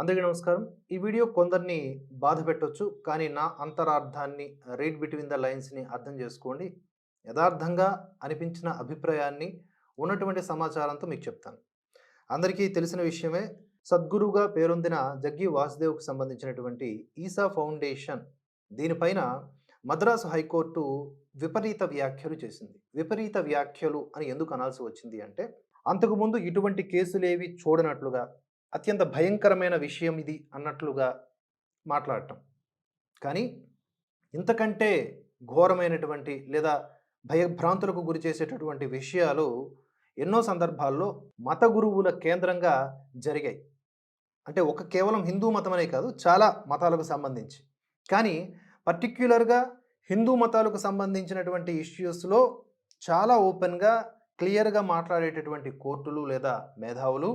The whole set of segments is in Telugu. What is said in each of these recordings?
అందరికీ నమస్కారం. ఈ వీడియో కొందరిని బాధ పెట్టొచ్చు కానీ నా అంతరార్థాన్ని రీడ్ బిట్వీన్ ద లైన్స్ని అర్థం చేసుకోండి. యథార్థంగా అనిపించిన అభిప్రాయాన్ని ఉన్నటువంటి సమాచారంతో మీకు చెప్తాను. అందరికీ తెలిసిన విషయమే సద్గురుగా పేరొందిన జగ్గి వాసుదేవ్కు సంబంధించినటువంటి ఈసా ఫౌండేషన్ దీనిపైన మద్రాసు హైకోర్టు విపరీత వ్యాఖ్యలు చేసింది. విపరీత వ్యాఖ్యలు అని ఎందుకు అనాల్సి వచ్చింది అంటే అంతకుముందు ఇటువంటి కేసులేవి చూడనట్లుగా అత్యంత భయంకరమైన విషయం ఇది అన్నట్లుగా మాట్లాడటం. కానీ ఇంతకంటే ఘోరమైనటువంటి లేదా భయభ్రాంతులకు గురి చేసేటటువంటి విషయాలు ఎన్నో సందర్భాల్లో మత గురువుల కేంద్రంగా జరిగాయి. అంటే ఒక కేవలం హిందూ మతమనే కాదు చాలా మతాలకు సంబంధించి. కానీ పర్టిక్యులర్గా హిందూ మతాలకు సంబంధించినటువంటి ఇష్యూస్లో చాలా ఓపెన్గా క్లియర్గా మాట్లాడేటటువంటి కోర్టులు లేదా మేధావులు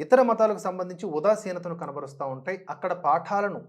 ఇతర మతాలకు సంబంధించి ఉదాసీనతను కనబరుస్తూ ఉంటాయి. అక్కడ పాఠాలను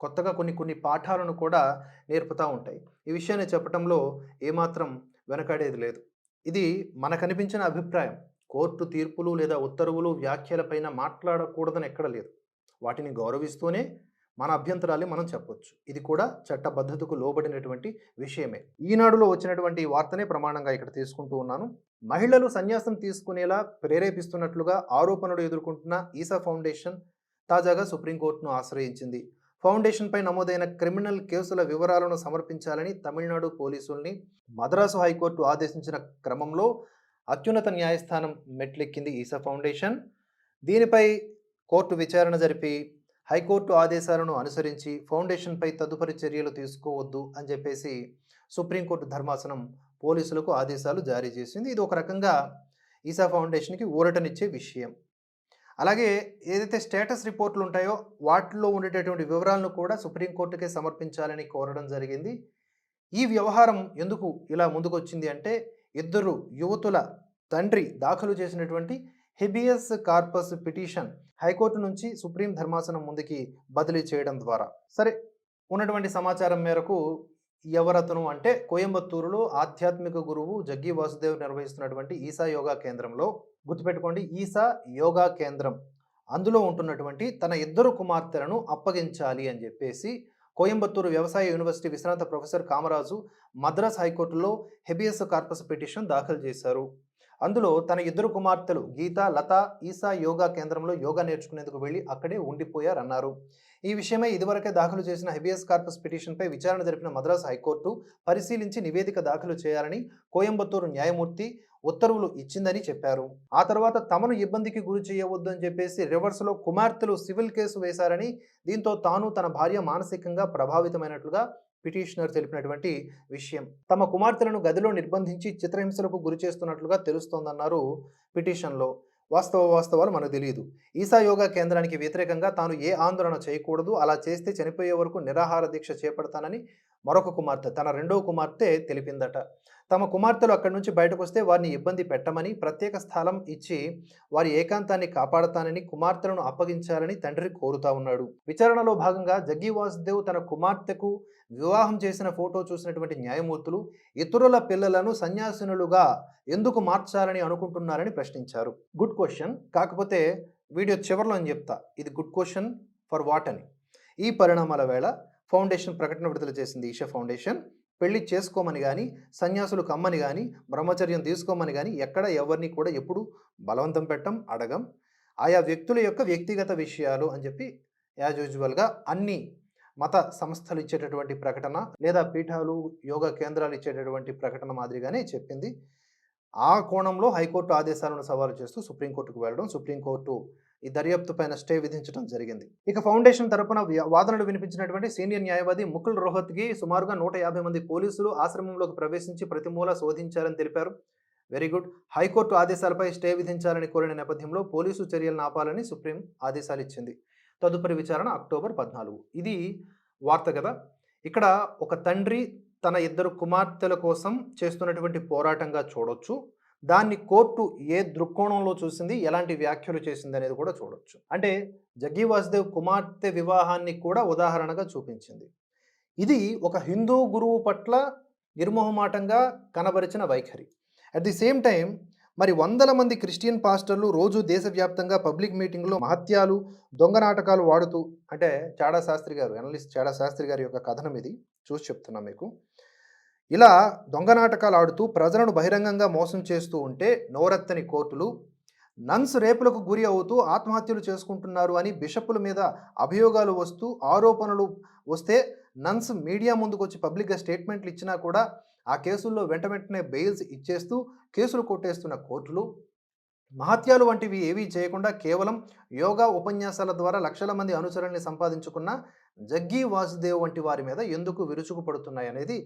కొత్తగా కొన్ని కొన్ని పాఠాలను కూడా నేర్పుతూ ఉంటాయి. ఈ విషయాన్ని చెప్పడంలో ఏమాత్రం వెనకాడేది లేదు. ఇది మనకనిపించిన అభిప్రాయం. కోర్టు తీర్పులు లేదా ఉత్తర్వులు వ్యాఖ్యలపైన మాట్లాడకూడదని ఎక్కడ లేదు. వాటిని గౌరవిస్తూనే మన అభ్యంతరాలు మనం చెప్పొచ్చు. ఇది కూడా చట్టబద్ధతకు లోబడినటువంటి విషయమే. ఈనాడులో వచ్చినటువంటి వార్తనే ప్రమాణంగా ఇక్కడ తీసుకుంటూ ఉన్నాను. మహిళలు సన్యాసం తీసుకునేలా ప్రేరేపిస్తున్నట్లుగా ఆరోపణలు ఎదుర్కొంటున్న ఈసా ఫౌండేషన్ తాజాగా సుప్రీంకోర్టును ఆశ్రయించింది. ఫౌండేషన్పై నమోదైన క్రిమినల్ కేసుల వివరాలను సమర్పించాలని తమిళనాడు పోలీసుల్ని మద్రాసు హైకోర్టు ఆదేశించిన క్రమంలో అత్యున్నత న్యాయస్థానం మెట్లెక్కింది ఈసా ఫౌండేషన్. దీనిపై కోర్టు విచారణ జరిపి హైకోర్టు ఆదేశాలను అనుసరించి ఫౌండేషన్పై తదుపరి చర్యలు తీసుకోవద్దు అని చెప్పేసి సుప్రీంకోర్టు ధర్మాసనం పోలీసులకు ఆదేశాలు జారీ చేసింది. ఇది ఒక రకంగా ఈసా ఫౌండేషన్కి ఊరటనిచ్చే విషయం. అలాగే ఏదైతే స్టేటస్ రిపోర్ట్లు ఉంటాయో వాటిలో ఉండేటటువంటి వివరాలను కూడా సుప్రీంకోర్టుకే సమర్పించాలని కోరడం జరిగింది. ఈ వ్యవహారం ఎందుకు ఇలా ముందుకొచ్చింది అంటే ఇద్దరు యువతుల తండ్రి దాఖలు చేసినటువంటి habeas corpus petition high court నుంచి సుప్రీం ధర్మాసనం ముందుకి బదిలీ చేయడం ద్వారా. సరే ఉన్నటువంటి సమాచారం మేరకు ఎవరతను అంటే కోయంబత్తూరులో ఆధ్యాత్మిక గురువు జగ్గి వాసుదేవ్ నిర్వహిస్తున్నటువంటి ఈసా యోగా కేంద్రంలో గుర్తుపెట్టుకోండి ఈసా యోగా కేంద్రం. అందులో ఉంటున్నటువంటి తన ఇద్దరు కుమార్తెలను అప్పగించాలి అని చెప్పేసి కోయంబత్తూరు వ్యవసాయ యూనివర్సిటీ విశ్రాంత ప్రొఫెసర్ కామరాజు మద్రాస్ హైకోర్టులో హెబియస్ కార్పస్ పిటిషన్ దాఖలు చేశారు. అందులో తన ఇద్దరు కుమార్తెలు గీత లత ఈసా యోగా కేంద్రంలో యోగా నేర్చుకునేందుకు వెళ్ళి అక్కడే ఉండిపోయారన్నారు. ఈ విషయమై ఇదివరకే దాఖలు చేసిన హెబియస్ కార్పస్ పిటిషన్పై విచారణ జరిపిన మద్రాసు హైకోర్టు పరిశీలించి నివేదిక దాఖలు చేయాలని కోయంబత్తూరు న్యాయమూర్తి ఉత్తర్వులు ఇచ్చిందని చెప్పారు. ఆ తర్వాత తమను ఇబ్బందికి గురి చేయవద్దు అని చెప్పేసి రివర్స్లో కుమార్తెలు సివిల్ కేసు వేశారని దీంతో తాను తన భార్య మానసికంగా ప్రభావితమైనట్లుగా పిటిషనర్ తెలిపినటువంటి విషయం. తమ కుమార్తెలను గదిలో నిర్బంధించి చిత్రహింసలకు గురి చేస్తున్నట్లుగా తెలుస్తోందన్నారు పిటిషన్లో. వాస్తవ వాస్తవాలు మనకు తెలియదు ఈసా యోగా కేంద్రానికి వ్యతిరేకంగా తాను ఏ ఆందోళన చేయకూడదు అలా చేస్తే చనిపోయే వరకు నిరాహార దీక్ష చేపడతానని మరొక కుమార్తె తన రెండవ కుమార్తె తెలిపిందట. తమ కుమార్తెలు అక్కడి నుంచి బయటకు వస్తే వారిని ఇబ్బంది పెట్టమని ప్రత్యేక స్థలం ఇచ్చి వారి ఏకాంతాన్ని కాపాడతానని కుమార్తెలను అప్పగించాలని తండ్రి కోరుతా ఉన్నాడు. విచారణలో భాగంగా జగ్గి వాసుదేవ్ తన కుమార్తెకు వివాహం చేసిన ఫోటో చూసినటువంటి న్యాయమూర్తులు ఇతరుల పిల్లలను సన్యాసినులుగా ఎందుకు మార్చాలని అనుకుంటున్నారని ప్రశ్నించారు. Good question. కాకపోతే వీడియో చివరిలో అని చెప్తా. ఇది గుడ్ క్వశ్చన్ ఫర్ వాట్ అని. ఈ పరిణామాల వేళ ఫౌండేషన్ ప్రకటన విడుదల చేసింది ఈషా ఫౌండేషన్. పెళ్ళి చేసుకోమని కానీ సన్యాసులు కమ్మని కానీ బ్రహ్మచర్యం తీసుకోమని కానీ ఎక్కడ ఎవరిని కూడా ఎప్పుడు బలవంతం పెట్టం అడగం. ఆయా వ్యక్తుల యొక్క వ్యక్తిగత విషయాలు అని చెప్పి యాజ్ యూజువల్గా అన్ని మత సంస్థలు ఇచ్చేటటువంటి ప్రకటన లేదా పీఠాలు యోగా కేంద్రాలు ఇచ్చేటటువంటి ప్రకటన మాదిరిగానే చెప్పింది. ఆ కోణంలో హైకోర్టు ఆదేశాలను సవాలు చేస్తూ సుప్రీంకోర్టుకు వెళ్ళడం సుప్రీంకోర్టు ఈ దర్యాప్తు పైన స్టే విధించడం జరిగింది. ఇక ఫౌండేషన్ తరపున వాదనలు వినిపించినటువంటి సీనియర్ న్యాయవాది ముకుల్ రోహత్కి సుమారుగా నూట యాభై మంది పోలీసులు ఆశ్రమంలోకి ప్రవేశించి ప్రతిమూల శోధించారని తెలిపారు. Very good. హైకోర్టు ఆదేశాలపై స్టే విధించాలని కోరిన నేపథ్యంలో పోలీసు చర్యలను ఆపాలని సుప్రీం ఆదేశాలు ఇచ్చింది. తదుపరి విచారణ అక్టోబర్ పద్నాలుగు. ఇది వార్త కదా. ఇక్కడ ఒక తండ్రి తన ఇద్దరు కుమార్తెల కోసం చేస్తున్నటువంటి పోరాటంగా చూడొచ్చు. దాన్ని కోర్టు ఏ దృక్కోణంలో చూసింది ఎలాంటి వ్యాఖ్యలు చేసింది అనేది కూడా చూడొచ్చు. అంటే జగ్గి వాసుదేవ్ కుమార్తె వివాహాన్ని కూడా ఉదాహరణగా చూపించింది. ఇది ఒక హిందూ గురువు పట్ల నిర్మోహమాటంగా కనబరిచిన వైఖరి. అట్ ది సేమ్ టైం మరి వందల మంది క్రిస్టియన్ పాస్టర్లు రోజు దేశవ్యాప్తంగా పబ్లిక్ మీటింగ్లో మహత్యాలు దొంగ నాటకాలు వాడుతూ అంటే చాడా శాస్త్రి గారు అనలిస్ట్ చాడా శాస్త్రి గారి యొక్క కథనం ఇది చూసి చెప్తున్నా మీకు. ఇలా దొంగ నాటకాలు ఆడుతూ ప్రజలను బహిరంగంగా మోసం చేస్తూ ఉంటే నోరెత్తని కోర్టులు నన్స్ రేపులకు గురి అవుతూ ఆత్మహత్యలు చేసుకుంటున్నారు అని బిషప్పుల మీద అభియోగాలు వస్తూ ఆరోపణలు వస్తే నన్స్ మీడియా ముందుకు వచ్చి పబ్లిక్గా స్టేట్మెంట్లు ఇచ్చినా కూడా ఆ కేసుల్లో వెంట వెంటనే బెయిల్స్ ఇచ్చేస్తూ కేసులు కొట్టేస్తున్న కోర్టులు. మహత్యాలు వంటివి ఏవీ చేయకుండా కేవలం యోగా ఉపన్యాసాల ద్వారా లక్షల మంది అనుచరుల్ని సంపాదించుకున్న జగ్గీ వాసుదేవ్ వంటి వారి మీద ఎందుకు విరుచుకుపడుతున్నాయి అనేది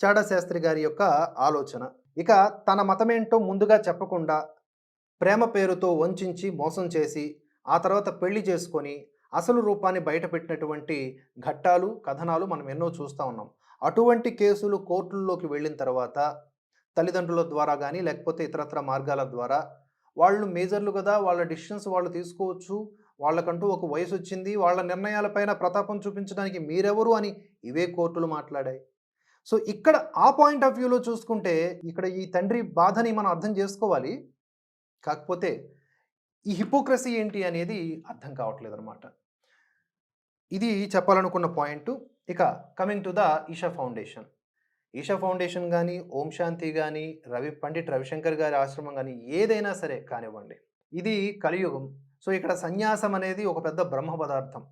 చాడా శాస్త్రి గారి యొక్క ఆలోచన. ఇక తన మతమేంటో ముందుగా చెప్పకుండా ప్రేమ పేరుతో వంచించి మోసం చేసి ఆ తర్వాత పెళ్ళి చేసుకొని అసలు రూపాన్ని బయటపెట్టినటువంటి ఘట్టాలు కథనాలు మనం ఎన్నో చూస్తూ ఉన్నాం. అటువంటి కేసులు కోర్టుల్లోకి వెళ్ళిన తర్వాత తల్లిదండ్రుల ద్వారా కానీ లేకపోతే ఇతరత్ర మార్గాల ద్వారా వాళ్ళు మేజర్లు కదా వాళ్ళ డిసిషన్స్ వాళ్ళు తీసుకోవచ్చు. వాళ్ళకంటూ ఒక వయసు వచ్చింది వాళ్ళ నిర్ణయాలపైన ప్రతాపం చూపించడానికి మీరెవరు అని ఇవే కోర్టులు మాట్లాడాయి. సో ఇక్కడ ఆ పాయింట్ ఆఫ్ వ్యూలో చూసుకుంటే ఇక్కడ ఈ తండ్రి బాధని మనం అర్థం చేసుకోవాలి. కాకపోతే ఈ హిపోక్రసీ ఏంటి అనేది అర్థం కావట్లేదు అనమాట ఇది చెప్పాలనుకున్న పాయింట్. ఇక coming to the Isha foundation. Isha foundation కానీ ఓం శాంతి కానీ రవి పండిట్ రవిశంకర్ గారి ఆశ్రమం కానీ ఏదైనా సరే కానివ్వండి. ఇది కలియుగం. సో ఇక్కడ సన్యాసం అనేది ఒక పెద్ద బ్రహ్మ పదార్థం.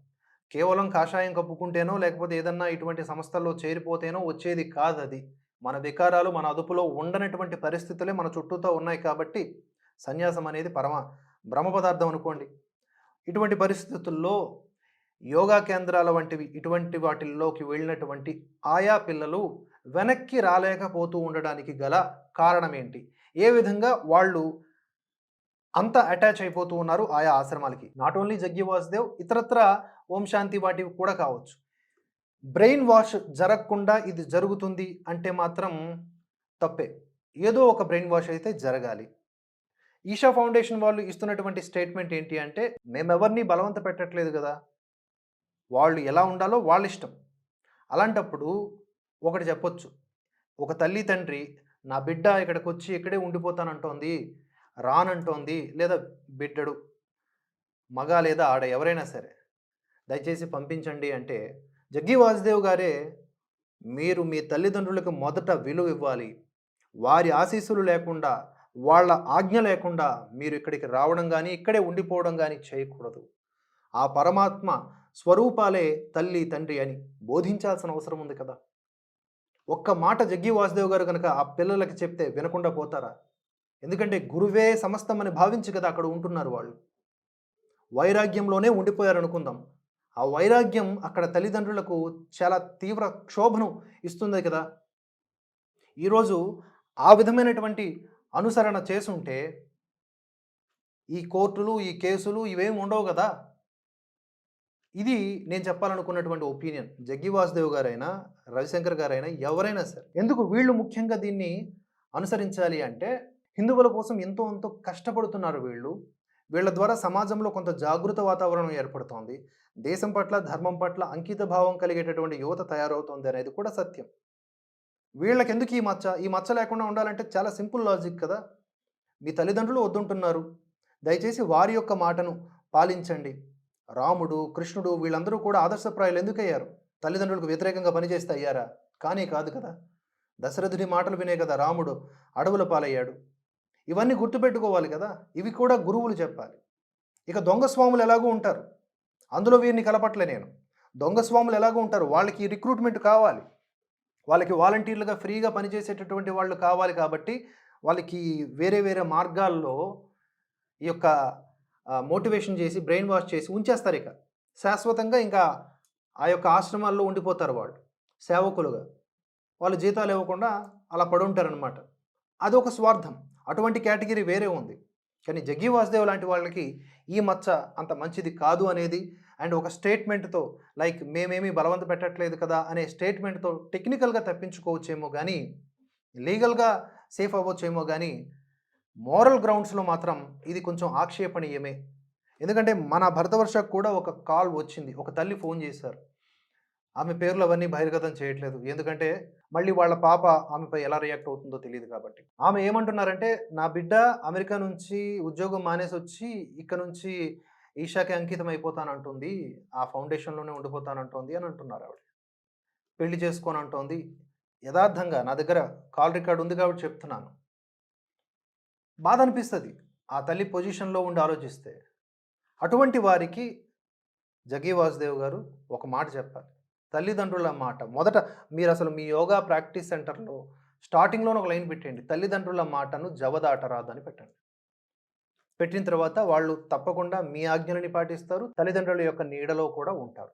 కేవలం కాషాయం కప్పుకుంటేనో లేకపోతే ఏదన్నా ఇటువంటి సంస్థల్లో చేరిపోతేనో వచ్చేది కాదు అది మన వికారాలు మన అదుపులో ఉండనటువంటి పరిస్థితులే మన చుట్టూతో ఉన్నాయి కాబట్టి సన్యాసం అనేది పరమ బ్రహ్మ పదార్థం అనుకోండి. ఇటువంటి పరిస్థితుల్లో యోగా కేంద్రాల వంటివి ఇటువంటి వాటిల్లోకి వెళ్ళినటువంటి ఆయా పిల్లలు వెనక్కి రాలేకపోతూ ఉండడానికి గల కారణం ఏంటి? ఏ విధంగా వాళ్ళు అంత అటాచ్ అయిపోతూ ఉన్నారు ఆయా ఆశ్రమాలకి. నాట్ ఓన్లీ జగ్గి వాసుదేవ్ ఇతరత్ర ఓం శాంతి వాటివి కూడా కావచ్చు. బ్రెయిన్ వాష్ జరగకుండా ఇది జరుగుతుంది అంటే మాత్రం తప్పే. ఏదో ఒక బ్రెయిన్ వాష్ అయితే జరగాలి. ఈషా ఫౌండేషన్ వాళ్ళు ఇస్తున్నటువంటి స్టేట్మెంట్ ఏంటి అంటే మేమెవరిని బలవంత పెట్టట్లేదు కదా. వాళ్ళు ఎలా ఉండాలో వాళ్ళ ఇష్టం అలాంటప్పుడు ఒకటి చెప్పొచ్చు. ఒక తల్లి తండ్రి నా బిడ్డ ఇక్కడికి వచ్చి ఇక్కడే ఉండిపోతానంటోంది. రానంటోంది లేదా బిడ్డడు మగ లేదా ఆడ ఎవరైనా సరే దయచేసి పంపించండి అంటే జగ్గి వాసుదేవ్ గారే మీరు మీ తల్లిదండ్రులకు మొదట విలువ ఇవ్వాలి. వారి ఆశీస్సులు లేకుండా వాళ్ళ ఆజ్ఞ లేకుండా మీరు ఇక్కడికి రావడం కానీ ఇక్కడే ఉండిపోవడం కానీ చేయకూడదు. ఆ పరమాత్మ స్వరూపాలే తల్లి తండ్రి అని బోధించాల్సిన అవసరం ఉంది కదా! ఒక్క మాట జగ్గి వాసుదేవ్ గారు కనుక ఆ పిల్లలకి చెప్తే వినకుండా పోతారా? ఎందుకంటే గురువే సమస్తం అని భావించి కదా అక్కడ ఉంటున్నారు వాళ్ళు. వైరాగ్యంలోనే ఉండిపోయారు అనుకుందాం ఆ వైరాగ్యం అక్కడ తల్లిదండ్రులకు చాలా తీవ్ర క్షోభను ఇస్తుంది కదా. ఈరోజు ఆ విధమైనటువంటి అనుసరణ చేసుంటే ఈ కోర్టులు ఈ కేసులు ఇవేమి ఉండవు కదా. ఇది నేను చెప్పాలనుకున్నటువంటి ఒపీనియన్. జగ్గి వాసుదేవ్ గారైనా రవిశంకర్ గారైనా ఎవరైనా సరే ఎందుకు వీళ్ళు ముఖ్యంగా దీన్ని అనుసరించాలి అంటే హిందువుల కోసం ఎంతో ఎంతో కష్టపడుతున్నారు వీళ్ళు. వీళ్ళ ద్వారా సమాజంలో కొంత జాగృత వాతావరణం ఏర్పడుతోంది. దేశం పట్ల ధర్మం పట్ల అంకిత భావం కలిగేటటువంటి యువత తయారవుతోంది అనేది కూడా సత్యం. వీళ్ళకి ఎందుకు ఈ మచ్చ? ఈ మచ్చ లేకుండా ఉండాలంటే చాలా సింపుల్ లాజిక్ కదా? మీ తల్లిదండ్రులు వద్దుంటున్నారు. దయచేసి వారి యొక్క మాటను పాలించండి. రాముడు కృష్ణుడు వీళ్ళందరూ కూడా ఆదర్శప్రాయాలు ఎందుకయ్యారు? తల్లిదండ్రులకు వ్యతిరేకంగా పనిచేస్తే అయ్యారా? కానీ కాదు కదా. దశరథుడి మాటలు వినే కదా రాముడు. అడవుల పాలయ్యాడు. ఇవన్నీ గుర్తుపెట్టుకోవాలి కదా. ఇవి కూడా గురువులు చెప్పాలి. ఇక దొంగ స్వాములు ఎలాగో ఉంటారు? అందులో వీరిని కలపట్లే నేను. దొంగ స్వాములు ఎలాగో ఉంటారు? వాళ్ళకి రిక్రూట్మెంట్ కావాలి. వాళ్ళకి వాలంటీర్లుగా ఫ్రీగా పనిచేసేటటువంటి వాళ్ళు కావాలి కాబట్టి వాళ్ళకి వేరే వేరే మార్గాల్లో ఈ యొక్క మోటివేషన్ చేసి బ్రెయిన్ వాష్ చేసి ఉంచేస్తారు ఇక. శాశ్వతంగా ఇంకా ఆ యొక్క ఆశ్రమాల్లో ఉండిపోతారు వాళ్ళు. సేవకులుగా. వాళ్ళు జీతాలు ఇవ్వకుండా అలా పడుంటారనమాట అదొక స్వార్థం. అటువంటి కేటగిరీ వేరే ఉంది. కానీ జగ్గి వాసుదేవ్ లాంటి వాళ్ళకి ఈ మచ్చ అంత మంచిది కాదు అనేది అండ్ ఒక స్టేట్మెంట్తో లైక్ మేమేమీ బలవంత పెట్టట్లేదు కదా అనే స్టేట్మెంట్తో టెక్నికల్గా తప్పించుకోవచ్చేమో కానీ లీగల్గా సేఫ్ అవ్వచ్చేమో కానీ మోరల్ గ్రౌండ్స్లో మాత్రం ఇది కొంచెం ఆక్షేపణీయమే. ఎందుకంటే మన భరతవర్షకు కూడా ఒక కాల్ వచ్చింది. ఒక తల్లి ఫోన్ చేశారు. ఆమె పేర్లు అవన్నీ బహిర్గతం చేయట్లేదు. ఎందుకంటే మళ్ళీ వాళ్ళ పాప ఆమెపై ఎలా రియాక్ట్ అవుతుందో తెలియదు కాబట్టి. ఆమె ఏమంటున్నారంటే నా బిడ్డ అమెరికా నుంచి ఉద్యోగం మానేసి వచ్చి ఇక్కడ నుంచి ఈషాకి అంకితం అయిపోతానంటుంది. ఆ ఫౌండేషన్లోనే ఉండిపోతానంటుంది అని అంటున్నారు ఆవిడ. పెళ్ళి చేసుకొని అంటోంది యథార్థంగా నా దగ్గర కాల్ రికార్డ్ ఉంది కాబట్టి చెప్తున్నాను. బాధ అనిపిస్తుంది. ఆ తల్లి పొజిషన్లో ఉండి ఆలోచిస్తే అటువంటి వారికి జగీ వాసుదేవ్ గారు ఒక మాట చెప్పాలి. తల్లిదండ్రుల మాట. మొదట మీరు అసలు మీ యోగా ప్రాక్టీస్ సెంటర్లో స్టార్టింగ్లోనే ఒక లైన్ పెట్టండి తల్లిదండ్రుల మాటను జవదాటరాదు అని పెట్టండి. పెట్టిన తర్వాత వాళ్ళు తప్పకుండా మీ ఆజ్ఞలని పాటిస్తారు. తల్లిదండ్రుల యొక్క నీడలో కూడా ఉంటారు.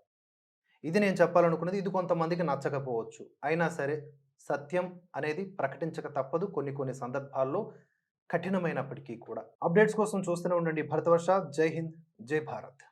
ఇది నేను చెప్పాలనుకున్నది ఇది కొంతమందికి నచ్చకపోవచ్చు. అయినా సరే సత్యం అనేది ప్రకటించక తప్పదు. కొన్ని కొన్ని సందర్భాల్లో కఠినమైనప్పటికీ కూడా. అప్డేట్స్ కోసం చూస్తూనే ఉండండి. భరతవర్ష జై హింద్ జై భారత్.